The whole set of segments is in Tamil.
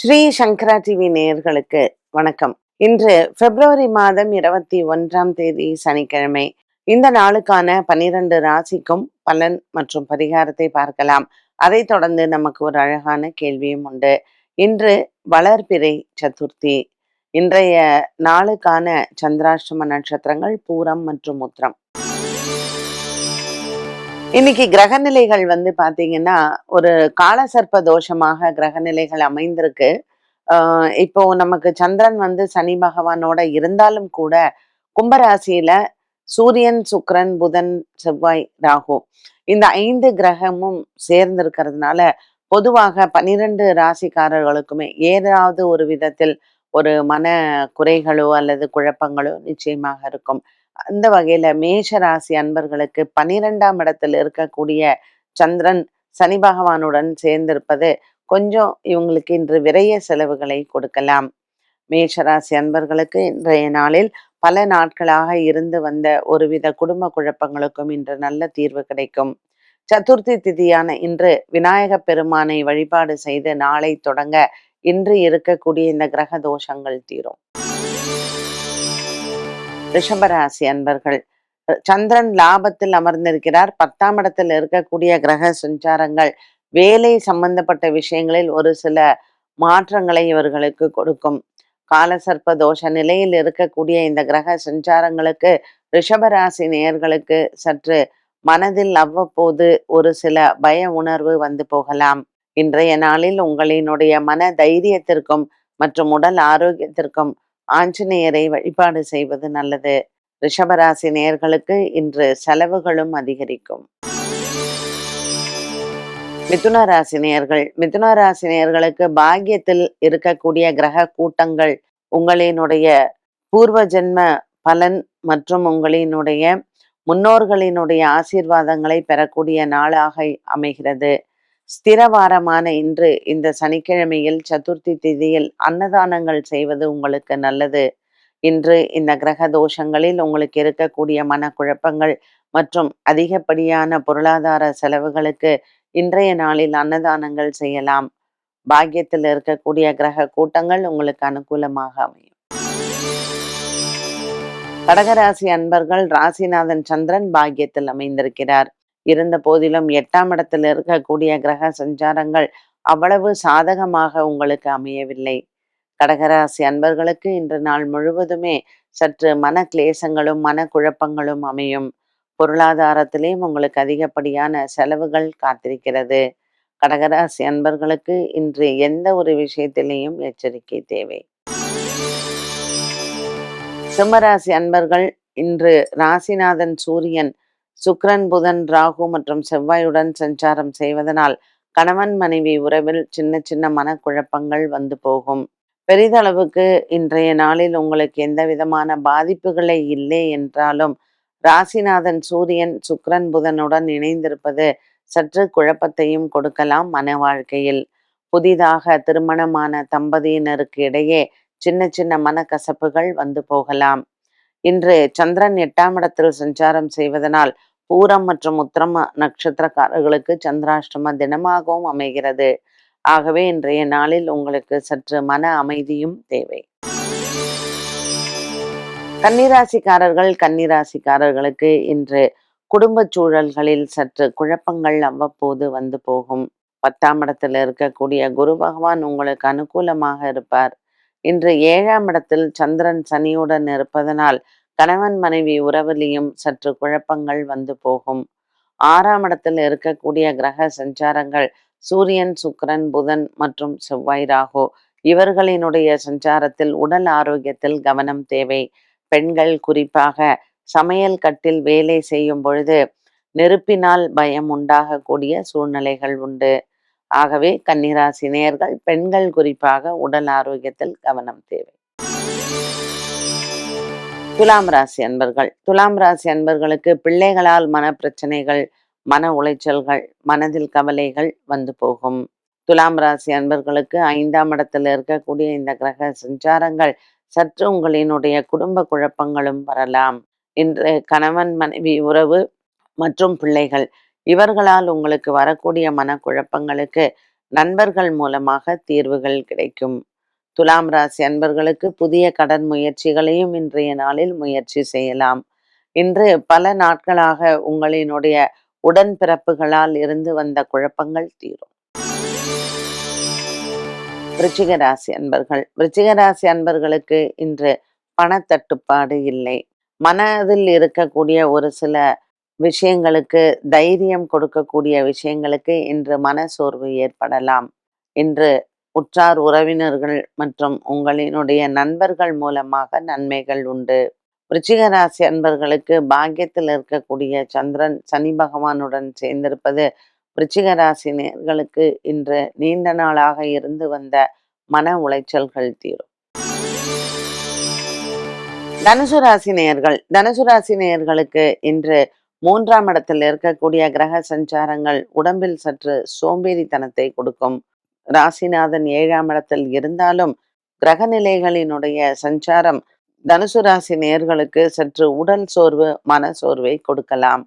ஸ்ரீ சங்கரா டிவி நேயர்களுக்கு வணக்கம். இன்று பிப்ரவரி மாதம் இருபத்தி ஒன்றாம் தேதி சனிக்கிழமை. இந்த நாளுக்கான பனிரெண்டு ராசிக்கும் பலன் மற்றும் பரிகாரத்தை பார்க்கலாம். அதை தொடர்ந்து நமக்கு ஒரு அழகான கேள்வியும் உண்டு. இன்று வளர்பிறை சதுர்த்தி. இன்றைய நாளுக்கான சந்திராஷ்டம நட்சத்திரங்கள் பூரம் மற்றும் உத்திரம். இன்னைக்கு கிரகநிலைகள் வந்து பாத்தீங்கன்னா ஒரு காலசர்ப்ப தோஷமாக கிரகநிலைகள் அமைந்திருக்கு. ஆஹ் இப்போ நமக்கு சந்திரன் வந்து சனி பகவானோட இருந்தாலும் கூட கும்பராசியில சூரியன் சுக்கரன் புதன் செவ்வாய் ராகு இந்த ஐந்து கிரகமும் சேர்ந்திருக்கிறதுனால பொதுவாக பனிரெண்டு ராசிக்காரர்களுக்குமே ஏதாவது ஒரு விதத்தில் ஒரு மன குறைகளோ அல்லது குழப்பங்களோ நிச்சயமாக இருக்கும். அந்த வகையில மேஷ ராசி அன்பர்களுக்கு பனிரெண்டாம் இடத்தில் இருக்கக்கூடிய சந்திரன் சனி பகவானுடன் சேர்ந்திருப்பது கொஞ்சம் இவங்களுக்கு இன்று விரைய செலவுகளை கொடுக்கலாம். மேஷராசி அன்பர்களுக்கு இன்றைய நாளில் பல நாட்களாக இருந்து வந்த ஒருவித குடும்ப குழப்பங்களுக்கும் இன்று நல்ல தீர்வு கிடைக்கும். சதுர்த்தி திதியான இன்று விநாயக பெருமானை வழிபாடு செய்து நாளை தொடங்க இன்று இருக்கக்கூடிய இந்த கிரக தோஷங்கள் தீரும். ரிஷபராசி அன்பர்கள். சந்திரன் லாபத்தில் அமர்ந்திருக்கிறார். பத்தாம் இடத்தில் இருக்கக்கூடிய கிரக சஞ்சாரங்கள் வேலை சம்பந்தப்பட்ட விஷயங்களில் ஒரு சில மாற்றங்களை இவர்களுக்கு கொடுக்கும். காலசர்ப்ப தோஷ நிலையில் இருக்கக்கூடிய இந்த கிரக சஞ்சாரங்களுக்கு ரிஷபராசி நேயர்களுக்கு சற்று மனதில் அவ்வப்போது ஒரு சில பய உணர்வு வந்து போகலாம். இன்றைய நாளில் உங்களினுடைய மன தைரியத்திற்கும் மற்றும் உடல் ஆரோக்கியத்திற்கும் ஆஞ்சநேயரை வழிபாடு செய்வது நல்லது. ரிஷபராசி நேர்களுக்கு இன்று செலவுகளும் அதிகரிக்கும். மிதுன ராசி நேயர்கள் மிதுன ராசி பாக்கியத்தில் இருக்கக்கூடிய கிரக கூட்டங்கள் உங்களினுடைய பூர்வ ஜென்ம பலன் மற்றும் உங்களினுடைய முன்னோர்களினுடைய ஆசீர்வாதங்களை பெறக்கூடிய நாளாக அமைகிறது. ஸ்திரவாரமான இன்று இந்த சனிக்கிழமையில் சதுர்த்தி திதியில் அன்னதானங்கள் செய்வது உங்களுக்கு நல்லது. இன்று இந்த கிரக தோஷங்களில் உங்களுக்கு இருக்கக்கூடிய மனக்குழப்பங்கள் மற்றும் அதிகப்படியான பொருளாதார செலவுகளுக்கு இன்றைய நாளில் அன்னதானங்கள் செய்யலாம். பாக்கியத்தில் இருக்கக்கூடிய கிரக கூட்டங்கள் உங்களுக்கு அனுகூலமாக அமையும். கடகராசி அன்பர்கள் ராசிநாதன் சந்திரன் பாக்கியத்தில் அமைந்திருக்கிறார். இருந்த போதிலும் எட்டாம் இடத்தில் இருக்கக்கூடிய கிரக சஞ்சாரங்கள் அவ்வளவு சாதகமாக உங்களுக்கு அமையவில்லை. கடகராசி அன்பர்களுக்கு இன்று நாள் முழுவதுமே சற்று மன கிளேசங்களும் மன குழப்பங்களும் அமையும். பொருளாதாரத்திலேயும் உங்களுக்கு அதிகப்படியான செலவுகள் காத்திருக்கிறது. கடகராசி அன்பர்களுக்கு இன்று எந்த ஒரு விஷயத்திலேயும் எச்சரிக்கை தேவை. சிம்மராசி அன்பர்கள் இன்று ராசிநாதன் சூரியன் சுக்ரன் புதன் ராகு மற்றும் செவ்வாயுடன் சஞ்சாரம் செய்வதனால் கணவன் மனைவி உறவில் சின்ன சின்ன மனக்குழப்பங்கள் வந்து போகும். பெரிதளவுக்கு இன்றைய நாளில் உங்களுக்கு எந்த விதமான பாதிப்புகளை இல்லை என்றாலும் ராசிநாதன் சூரியன் சுக்ரன் புதனுடன் இணைந்திருப்பது சற்று குழப்பத்தையும் கொடுக்கலாம் மன வாழ்க்கையில். புதிதாக திருமணமான தம்பதியினருக்கு இடையே சின்ன சின்ன மனக்கசப்புகள் வந்து போகலாம். இன்று சந்திரன் எட்டாம் இடத்தில் சஞ்சாரம் செய்வதனால் பூரம் மற்றும் உத்திரம நட்சத்திரக்காரர்களுக்கு சந்திராஷ்டம தினமாகவும் அமைகிறது. ஆகவே இன்றைய நாளில் உங்களுக்கு சற்று மன அமைதியும் தேவை. கன்னிராசிக்காரர்கள் கன்னிராசிக்காரர்களுக்கு இன்று குடும்ப சூழல்களில் சற்று குழப்பங்கள் அவ்வப்போது வந்து போகும். பத்தாம் இடத்தில் இருக்கக்கூடிய குரு பகவான் உங்களுக்கு அனுகூலமாக இருப்பார். இன்று ஏழாம் இடத்தில் சந்திரன் சனியுடன் இருப்பதனால் கணவன் மனைவி உறவிலையும் சற்று குழப்பங்கள் வந்து போகும். ஆறாம் இடத்தில் இருக்கக்கூடிய கிரக சஞ்சாரங்கள் சூரியன் சுக்கரன் புதன் மற்றும் செவ்வாய் ராகு. இவர்களினுடைய சஞ்சாரத்தில் உடல் ஆரோக்கியத்தில் கவனம் தேவை. பெண்கள் குறிப்பாக சமையல் கட்டில் வேலை செய்யும் பொழுது நெருப்பினால் பயம் உண்டாகக்கூடிய சூழ்நிலைகள் உண்டு. ஆகவே கன்னிராசி நேர்கள் பெண்கள் குறிப்பாக உடல் ஆரோக்கியத்தில் கவனம் தேவை. துலாம் ராசி அன்பர்கள். துலாம் ராசி அன்பர்களுக்கு பிள்ளைகளால் மன பிரச்சனைகள் மன உளைச்சல்கள் மனதில் கவலைகள் வந்து போகும். துலாம் ராசி அன்பர்களுக்கு ஐந்தாம் இடத்தில் இருக்கக்கூடிய இந்த கிரக சஞ்சாரங்கள் சற்று உங்களினுடைய குடும்ப குழப்பங்களும் வரலாம். இன்று கணவன் மனைவி உறவு மற்றும் பிள்ளைகள் இவர்களால் உங்களுக்கு வரக்கூடிய மனக்குழப்பங்களுக்கு நண்பர்கள் மூலமாக தீர்வுகள் கிடைக்கும். துலாம் ராசி அன்பர்களுக்கு புதிய கடன் முயற்சிகளையும் இன்றைய நாளில் முயற்சி செய்யலாம். இன்று பல நாட்களாக உங்களினுடைய உடன்பிறப்புகளால் இருந்து வந்த குழப்பங்கள் தீரும். விருச்சிக ராசி அன்பர்கள். விருச்சிக ராசி அன்பர்களுக்கு இன்று பணத்தட்டுப்பாடு இல்லை. மனதில் இருக்கக்கூடிய ஒரு சில விஷயங்களுக்கு தைரியம் கொடுக்கக்கூடிய விஷயங்களுக்கு இன்று மன சோர்வு ஏற்படலாம். இன்று உற்றார் உறவினர்கள் மற்றும் உங்களினுடைய நண்பர்கள் மூலமாக நன்மைகள் உண்டு. விருச்சிக ராசி அன்பர்களுக்கு பாக்கியத்தில் இருக்கக்கூடிய சந்திரன் சனி பகவானுடன் சேர்ந்திருப்பது விருச்சிக ராசி நேர்களுக்கு இன்று நீண்ட நாளாக இருந்து வந்த மன உளைச்சல்கள் தீரும். தனுசு ராசி நேயர்கள் தனுசு ராசி நேயர்களுக்கு இன்று மூன்றாம் இடத்தில் இருக்கக்கூடிய கிரக சஞ்சாரங்கள் உடம்பில் சற்று சோம்பேறித்தனத்தை கொடுக்கும். ராசிநாதன் ஏழாம் இடத்தில் இருந்தாலும் கிரக நிலைகளினுடைய சஞ்சாரம் தனுசு ராசி நேர்களுக்கு சற்று உடல் சோர்வு மன சோர்வை கொடுக்கலாம்.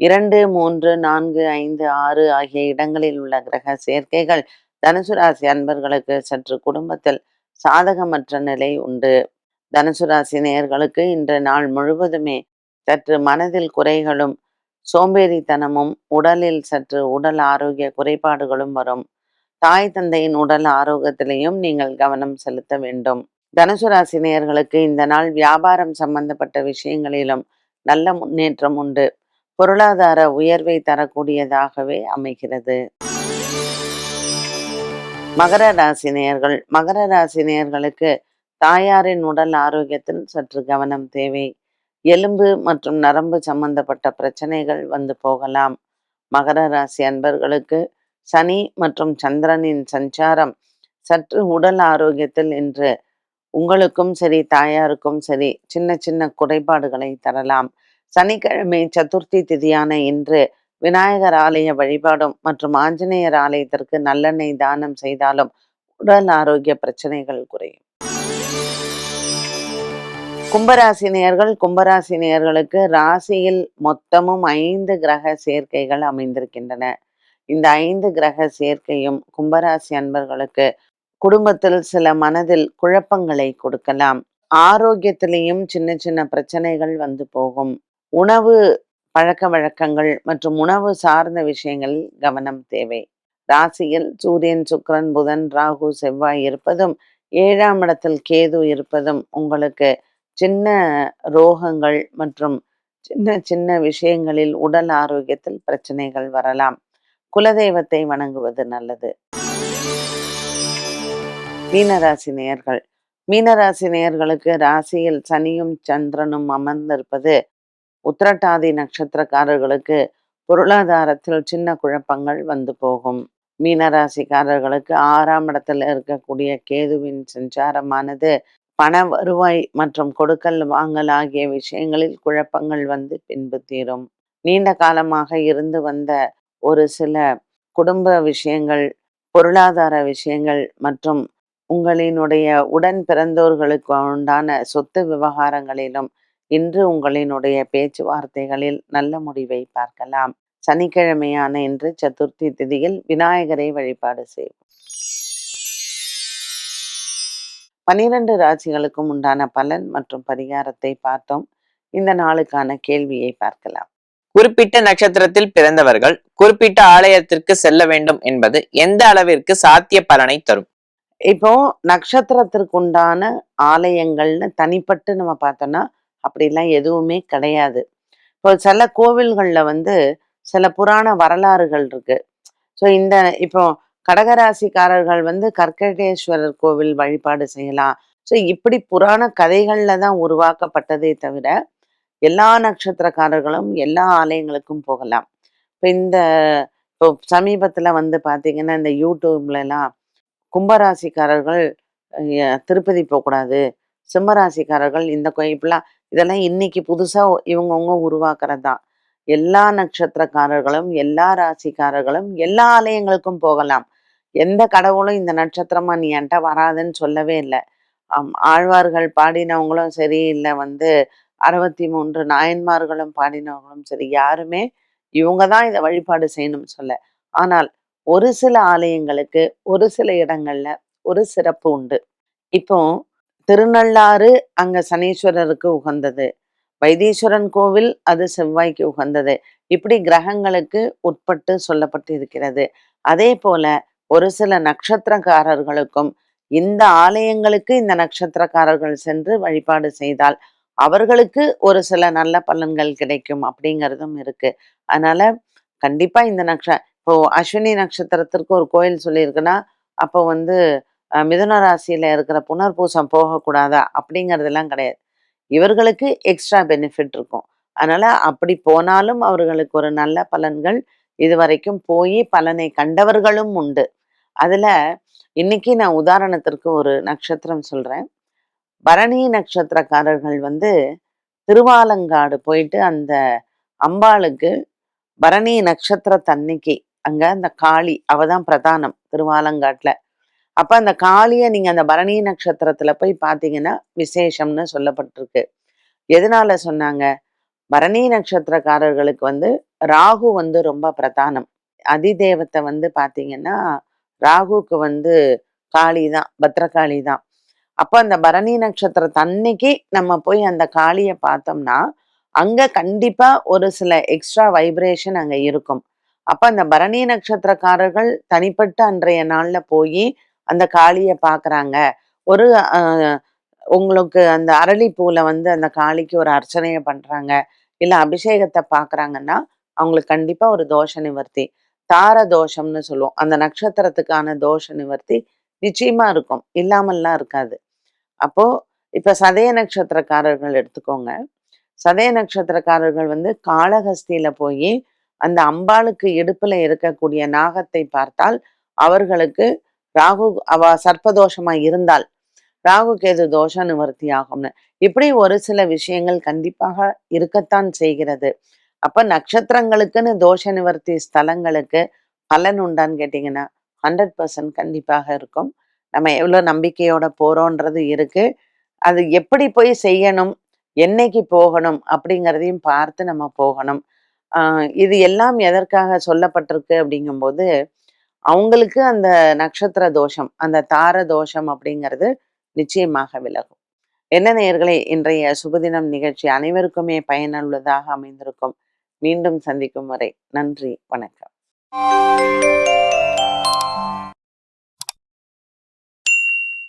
இரண்டு மூன்று நான்கு ஐந்து ஆறு ஆகிய இடங்களில் உள்ள கிரக சேர்க்கைகள் தனுசு ராசி அன்பர்களுக்கு சற்று குடும்பத்தில் சாதகமற்ற நிலை உண்டு. தனுசு ராசி நேர்களுக்கு இன்று நாள் முழுவதுமே சற்று மனதில் குறைகளும் சோம்பேறித்தனமும் உடலில் சற்று உடல் ஆரோக்கிய குறைபாடுகளும் வரும். தாய் தந்தையின் உடல் ஆரோக்கியத்திலையும் நீங்கள் கவனம் செலுத்த வேண்டும். தனுசு ராசி நேயர்களுக்கு இந்த நாள் வியாபாரம் சம்பந்தப்பட்ட விஷயங்களிலும் நல்ல முன்னேற்றம் உண்டு. பொருளாதார உயர்வை தரக்கூடியதாகவே அமைகிறது. மகர ராசி நேயர்கள் மகர ராசி நேயர்களுக்கு தாயாரின் உடல் ஆரோக்கியத்தில் சற்று கவனம் தேவை. எலும்பு மற்றும் நரம்பு சம்பந்தப்பட்ட பிரச்சனைகள் வந்து போகலாம். மகர ராசி அன்பர்களுக்கு சனி மற்றும் சந்திரனின் சஞ்சாரம் சற்று உடல் ஆரோக்கியத்தில் இன்று. உங்களுக்கும் சரி தாயாருக்கும் சரி சின்ன சின்ன குறைபாடுகளை தரலாம். சனிக்கிழமை சதுர்த்தி திதியான இன்று விநாயகர் ஆலய வழிபாடும் மற்றும் ஆஞ்சநேயர் ஆலயத்திற்கு நல்லெண்ணெய் தானம் செய்தாலும் உடல் ஆரோக்கிய பிரச்சனைகள் குறையும். கும்பராசி நேயர்கள் கும்பராசி நேயர்களுக்கு ராசியில் மொத்தமும் ஐந்து கிரக சேர்க்கைகள் அமைந்திருக்கின்றன. இந்த ஐந்து கிரக சேர்க்கையும் கும்பராசி அன்பர்களுக்கு குடும்பத்தில் சில மனதில் குழப்பங்களை கொடுக்கலாம். ஆரோக்கியத்திலையும் சின்ன சின்ன பிரச்சனைகள் வந்து போகும். உணவு பழக்க வழக்கங்கள் மற்றும் உணவு சார்ந்த விஷயங்களில் கவனம் தேவை. ராசியில் சூரியன் சுக்கரன் புதன் ராகு செவ்வாய் இருப்பதும் ஏழாம் இடத்தில் கேது இருப்பதும் உங்களுக்கு சின்ன ரோகங்கள் மற்றும் சின்ன சின்ன விஷயங்களில் உடல் ஆரோக்கியத்தில் பிரச்சனைகள் வரலாம். குலதெய்வத்தை வணங்குவது நல்லது. மீனராசி நேயர்கள். மீனராசி நேயர்களுக்கு ராசியில் சனியும் சந்திரனும் அமர்ந்திருப்பது உத்திரட்டாதி நட்சத்திரக்காரர்களுக்கு பொருளாதாரத்தில் சின்ன குழப்பங்கள் வந்து போகும். மீனராசிக்காரர்களுக்கு ஆறாம் இடத்தில் இருக்கக்கூடிய கேதுவின் சஞ்சாரமானது பண வருவாய் மற்றும் கொடுக்கல் வாங்கல் ஆகிய விஷயங்களில் குழப்பங்கள் வந்து பின்பு தீரும். நீண்ட காலமாக இருந்து வந்த ஒரு சில குடும்ப விஷயங்கள் பொருளாதார விஷயங்கள் மற்றும் உங்களினுடைய உடன் பிறந்தோர்களுக்கு உண்டான சொத்து விவகாரங்களிலும் இன்று உங்களினுடைய பேச்சுவார்த்தைகளில் நல்ல முடிவை பார்க்கலாம். சனிக்கிழமையான இன்று சதுர்த்தி திதியில் விநாயகரை வழிபாடு செய்வோம். பனிரெண்டு ராசிகளுக்கும் உண்டான பலன் மற்றும் பரிகாரத்தை பார்த்தோம். இந்த நாளுக்கான கேள்வியை பார்க்கலாம். குறிப்பிட்ட நட்சத்திரத்தில் பிறந்தவர்கள் குறிப்பிட்ட ஆலயத்திற்கு செல்ல வேண்டும் என்பது எந்த அளவிற்கு சாத்திய பலனை தரும்? இப்போ நட்சத்திரத்திற்கு உண்டான ஆலயங்கள்னு தனிப்பட்டு நம்ம பார்த்தோம்னா அப்படிலாம் எதுவுமே கிடையாது. இப்போ சில கோவில்கள்ல வந்து சில புராண வரலாறுகள் இருக்கு. ஸோ இந்த இப்போ கடகராசிக்காரர்கள் வந்து கர்கடேஸ்வரர் கோவில் வழிபாடு செய்யலாம். ஸோ இப்படி புராண கதைகளில் தான் உருவாக்கப்பட்டதே தவிர எல்லா நட்சத்திரக்காரர்களும் எல்லா ஆலயங்களுக்கும் போகலாம். இப்போ இந்த இப்போ சமீபத்தில் வந்து பார்த்தீங்கன்னா இந்த யூடியூப்லலாம் கும்பராசிக்காரர்கள் திருப்பதி போகக்கூடாது சிம்மராசிக்காரர்கள் இந்த இப்படிலாம் இதெல்லாம் இன்னைக்கு புதுசாக இவங்கவுங்க உருவாக்குறது. தான் எல்லா நட்சத்திரக்காரர்களும் எல்லா ராசிக்காரர்களும் எல்லா ஆலயங்களுக்கும் போகலாம். எந்த கடவுளும் இந்த நட்சத்திரமா நீ என்கிட்ட வராதுன்னு சொல்லவே இல்லை. ஆழ்வார்கள் பாடினவங்களும் சரி இல்லை வந்து அறுபத்தி மூன்று நாயன்மார்களும் பாடினவர்களும் சரி யாருமே இவங்க தான் இதை வழிபாடு செய்யணும்னு சொல்ல. ஆனால் ஒரு சில ஆலயங்களுக்கு ஒரு சில இடங்கள்ல ஒரு சிறப்பு உண்டு. இப்போ திருநள்ளாறு அங்க சனீஸ்வரருக்கு உகந்தது. வைத்தீஸ்வரன் கோவில் அது செவ்வாய்க்கு உகந்தது. இப்படி கிரகங்களுக்கு உட்பட்டு சொல்லப்பட்டு இருக்கிறது. அதே போல ஒரு சில நட்சத்திரக்காரர்களுக்கும் இந்த ஆலயங்களுக்கு இந்த நட்சத்திரக்காரர்கள் சென்று வழிபாடு செய்தால் அவர்களுக்கு ஒரு சில நல்ல பலன்கள் கிடைக்கும் அப்படிங்கிறதும் இருக்கு. அதனால கண்டிப்பா இந்த நக்ஷ இப்போ அஸ்வினி நட்சத்திரத்திற்கு ஒரு கோயில் சொல்லியிருக்குன்னா அப்போ வந்து மிதுன ராசியில இருக்கிற புனர்பூசம் போகக்கூடாதா அப்படிங்கிறதெல்லாம் கிடையாது. இவர்களுக்கு எக்ஸ்ட்ரா பெனிஃபிட் இருக்கும். அதனால அப்படி போனாலும் அவர்களுக்கு ஒரு நல்ல பலன்கள் இதுவரைக்கும் போய் பலனை கண்டவர்களும் உண்டு. அதுல இன்னைக்கு நான் உதாரணத்திற்கு ஒரு நட்சத்திரம் சொல்றேன். பரணி நட்சத்திரக்காரர்கள் வந்து திருவாலங்காடு போயிட்டு அந்த அம்பாளுக்கு பரணி நட்சத்திர தன்னைக்கு அங்க அந்த காளி அவ தான் பிரதானம் திருவாலங்காட்டுல. அப்ப அந்த காளியை நீங்க அந்த பரணி நட்சத்திரத்துல போய் பாத்தீங்கன்னா விசேஷம்னு சொல்லப்பட்டிருக்கு. எதனால சொன்னாங்க? பரணி நட்சத்திரக்காரர்களுக்கு வந்து ராகு வந்து ரொம்ப பிரதானம். அதிதேவத்தை வந்து பாத்தீங்கன்னா ராகுக்கு வந்து காளி தான் பத்ரகாளி தான். அப்போ அந்த பரணி நட்சத்திரத்து அன்னைக்கு நம்ம போய் அந்த காளியை பார்த்தோம்னா அங்க கண்டிப்பா ஒரு சில எக்ஸ்ட்ரா வைப்ரேஷன் அங்க இருக்கும். அப்ப அந்த பரணி நட்சத்திரக்காரர்கள் தனிப்பட்ட அன்றைய நாள்ல போய் அந்த காளியை பார்க்குறாங்க ஒரு உங்களுக்கு அந்த அரளிப்பூவில் வந்து அந்த காளிக்கு ஒரு அர்ச்சனையை பண்றாங்க. இல்ல அபிஷேகத்தை பார்க்கறாங்கன்னா அவங்களுக்கு கண்டிப்பா ஒரு தோஷ நிவர்த்தி. தார தோஷம்னு சொல்லுவோம். அந்த நட்சத்திரத்துக்கான தோஷ நிவர்த்தி நிச்சயமா இருக்கும். இல்லாமல்லாம் இருக்காது. அப்போ இப்ப சதய நட்சத்திரக்காரர்கள் எடுத்துக்கோங்க. சதய நட்சத்திரக்காரர்கள் வந்து காளஹஸ்தியில போய் அந்த அம்பாளுக்கு இடுப்பில் இருக்கக்கூடிய நாகத்தை பார்த்தால் அவர்களுக்கு ராகு அவ சர்ப்பதோஷமா இருந்தால் ராகு கேது தோஷ நிவர்த்தி ஆகும்னு இப்படி ஒரு சில விஷயங்கள் கண்டிப்பாக இருக்கத்தான் செய்கிறது. அப்ப நட்சத்திரங்களுக்குன்னு தோஷ நிவர்த்தி ஸ்தலங்களுக்கு பலன் உண்டான்னு கேட்டீங்கன்னா ஹண்ட்ரட் பர்சன்ட் கண்டிப்பாக இருக்கும். நம்ம எவ்வளவு நம்பிக்கையோட போகிறோன்றது இருக்கு. அது எப்படி போய் செய்யணும்? என்னைக்கு போகணும்? அப்படிங்கிறதையும் பார்த்து நம்ம போகணும். ஆஹ் இது எல்லாம் எதற்காக சொல்லப்பட்டிருக்கு அப்படிங்கும்போது அவங்களுக்கு அந்த நட்சத்திர தோஷம் அந்த தார தோஷம் அப்படிங்கிறது நிச்சயமாக விலகும். என்ன நேர்களை இன்றைய சுபதினம் நிகழ்ச்சி அனைவருக்குமே பயனுள்ளதாக அமைந்திருக்கும். மீண்டும் சந்திக்கும் வரை நன்றி வணக்கம்.